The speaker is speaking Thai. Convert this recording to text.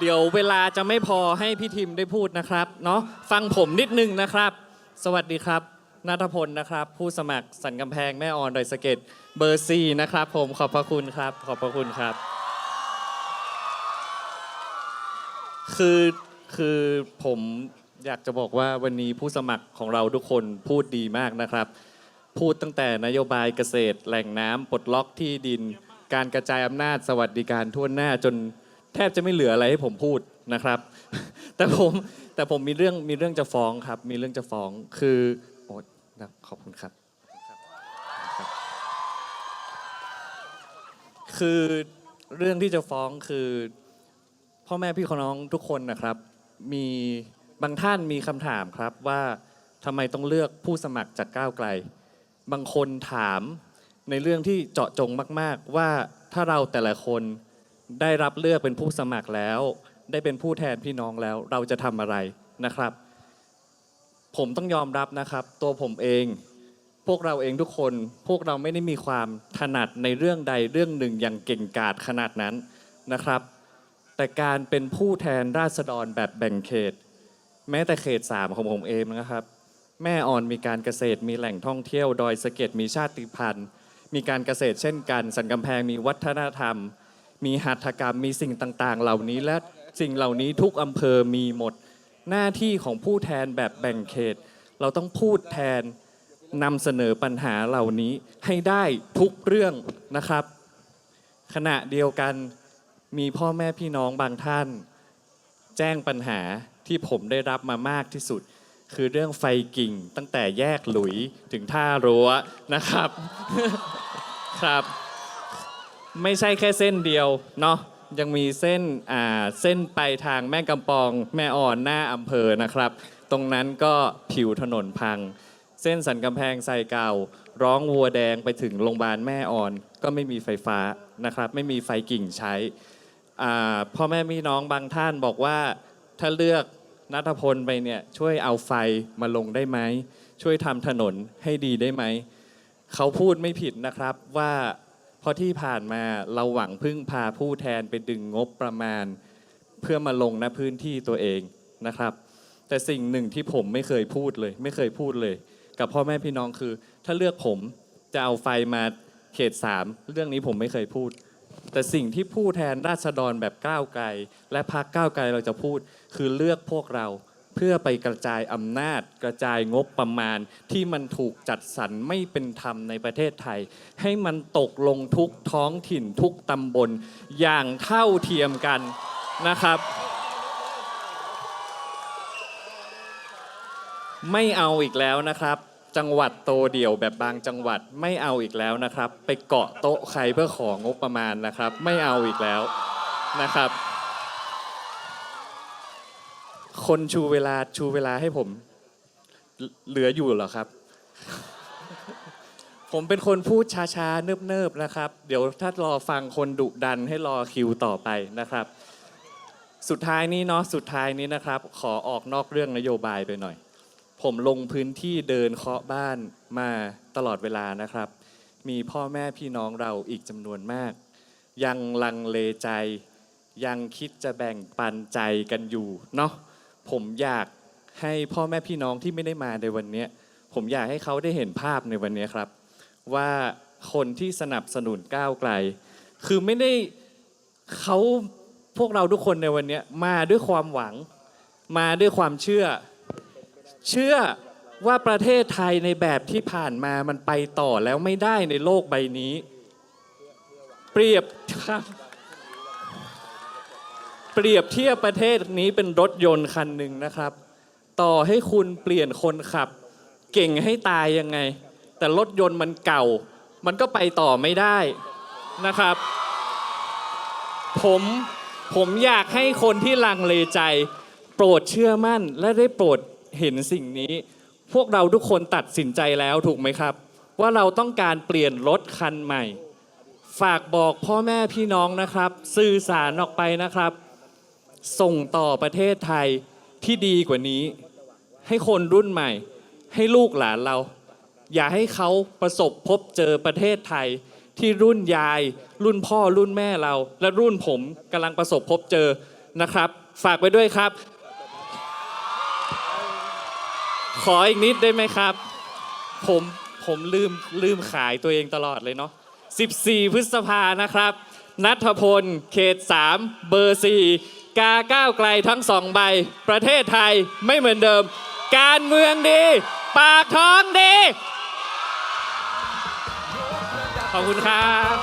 เดี๋ยวเวลาจะไม่พอให้พี่ทิมได้พูดนะครับเนาะฟังผมนิดนึงนะครับ สวัสดีครับนัทพลนะครับ ผู้สมัครสันกำแพงแม่ออนดอยสะเก็ดเบอร์ซีนะครับ ผมขอบพระคุณครับ ขอบพระคุณครับ คือคือผมอยากจะบอกว่าวันนี้ผู้สมัครของเราทุกคนพูดดีมากนะครับ พูดตั้งแต่นโยบายเกษตร แหล่งน้ำปลดล็อกที่ดิน การกระจายอำนาจสวัสดิการทั่วหน้าจน แทบจะไม่เหลืออะไรให้ผมพูดนะครับ แต่ผมแต่ผมมีเรื่องมีเรื่องจะฟ้องครับ มีเรื่องจะฟ้องคือโอ้นะขอบคุณครับ คือเรื่องที่จะฟ้องคือ พ่อแม่พี่น้องทุกคนนะครับ มีบางท่านมีคำถามครับว่าทำไมต้องเลือกผู้สมัครจากก้าวไกล บางคนถามในเรื่องที่เจาะจงมาก ๆ ว่าถ้าเราแต่ละคน ได้รับเลือกเป็นผู้สมัครแล้ว ได้เป็นผู้แทนพี่น้องแล้ว เราจะทำอะไรนะครับ ผมต้องยอมรับนะครับ ตัวผมเอง พวกเราเองทุกคน พวกเราไม่ได้มีความถนัดในเรื่องใดเรื่องหนึ่งอย่างเก่งกาจขนาดนั้นนะครับ แต่การเป็นผู้แทนราษฎรแบบแบ่งเขต แม้แต่เขต3ของผมเองนะครับ แม่อ่อนมีการเกษตรมีแหล่งท่องเที่ยวดอยสะเก็ดมีชาติพันธุ์ มีการเกษตรเช่นกัน สันกำแพงมีวัฒนธรรม มีหัตถกรรมมีสิ่งต่างๆ เหล่านี้และสิ่งเหล่านี้ทุกอำเภอมีหมด หน้าที่ของผู้แทนแบบแบ่งเขต เราต้องพูดแทนนำเสนอปัญหาเหล่านี้ให้ได้ทุกเรื่องนะครับ ขณะเดียวกันมีพ่อแม่พี่น้องบางท่าน แจ้งปัญหาที่ผมได้รับมามากที่สุด คือเรื่องไฟกิ่งตั้งแต่แยกหลุยถึงท่ารั้วนะครับ ครับ ไม่ใช่แค่เส้นเดียวเนาะยังมีเส้นอ่าเส้นไปทางแม่กำปอง แม่อ่อนหน้าอำเภอนะครับ ตรงนั้นก็ผิวถนนพัง เส้นสันกำแพงไซเก่า ร้องวัวแดงไปถึงโรงพยาบาลแม่อ่อน ก็ไม่มีไฟฟ้านะครับ ไม่มีไฟกิ่งใช้อ่าพ่อแม่พี่น้องบางท่านบอกว่าถ้าเลือกนัทพลไปเนี่ยช่วยเอาไฟมาลงได้ไหมช่วยทำถนนให้ดีได้ไหมเขาพูดไม่ผิดนะครับว่า เพราะที่ผ่านมาเราหวังพึ่งพาผู้แทนไปดึงงบประมาณ เพื่อมาลงณพื้นที่ตัวเองนะครับ แต่สิ่งหนึ่งที่ผมไม่เคยพูดเลย ไม่เคยพูดเลย กับพ่อแม่พี่น้องคือ ถ้าเลือกผมจะเอาไฟมาเขตสามเรื่องนี้ผมไม่เคยพูด แต่สิ่งที่ผู้แทนราษฎรแบบก้าวไกล และพรรคก้าวไกลเราจะพูด คือเลือกพวกเรา เพื่อไปกระจายอำนาจกระจายงบประมาณ ที่มันถูกจัดสรรไม่เป็นธรรมในประเทศไทย ให้มันตกลงทุกท้องถิ่นทุกตำบลอย่างเท่าเทียมกันนะครับ ไม่เอาอีกแล้วนะครับ จังหวัดโตเดี่ยวแบบบางจังหวัดไม่เอาอีกแล้วนะครับ ไปเกาะโต๊ะใครเพื่อของงบประมาณนะครับ ไม่เอาอีกแล้วนะครับ คนชูเวลาชูเวลาให้ผม เหลืออยู่เหรอครับ ผมเป็นคนพูดช้าๆ เนิบๆนะครับ เดี๋ยวถ้ารอฟังคนดุดันให้รอคิวต่อไปนะครับ สุดท้ายนี้เนาะสุดท้ายนี้นะครับ ขอออกนอกเรื่องนโยบายไปหน่อย ผมลงพื้นที่เดินเคาะบ้านมาตลอดเวลานะครับ มีพ่อแม่พี่น้องเราอีกจำนวนมาก ยังลังเลใจยังคิดจะแบ่งปันใจกันอยู่เนาะ ผมอยากให้พ่อแม่พี่น้องที่ไม่ได้มาในวันนี้ผมอยากให้เขาได้เห็นภาพในวันนี้ครับ ว่าคนที่สนับสนุนก้าวไกล คือไม่ได้เขาพวกเราทุกคนในวันนี้มาด้วยความหวัง มาด้วยความเชื่อ เชื่อว่าประเทศไทยในแบบที่ผ่านมามันไปต่อแล้วไม่ได้ในโลกใบนี้ เปรียบครับ เปรียบเทียบประเทศนี้เป็นรถยนต์คันหนึ่งนะครับ ต่อให้คุณเปลี่ยนคนขับ เก่งให้ตายยังไง แต่รถยนต์มันเก่า มันก็ไปต่อไม่ได้นะครับ ผมผมอยากให้คนที่ลังเลใจ โปรดเชื่อมั่นและได้โปรดเห็นสิ่งนี้ พวกเราทุกคนตัดสินใจแล้วถูกไหมครับ ว่าเราต้องการเปลี่ยนรถคันใหม่ ฝากบอกพ่อแม่พี่น้องนะครับ สื่อสารออกไปนะครับ ส่งต่อประเทศไทยที่ดีกว่านี้ ให้คนรุ่นใหม่ ให้ลูกหลานเรา อย่าให้เขาประสบพบเจอประเทศไทยที่รุ่นยาย รุ่นพ่อรุ่นแม่เรา และรุ่นผมกำลังประสบพบเจอนะครับ ฝากไว้ด้วยครับ ขออีกนิดได้ไหมครับ ผมผมลืมลืมขายตัวเองตลอดเลยเนาะ14 พฤษภานะครับ นัทพล เขต 3 เบอร์ 4 กาก้าวไกลทั้งสองใบ ประเทศไทยไม่เหมือนเดิม การเมืองดี ปากท้องดี ขอบคุณครับ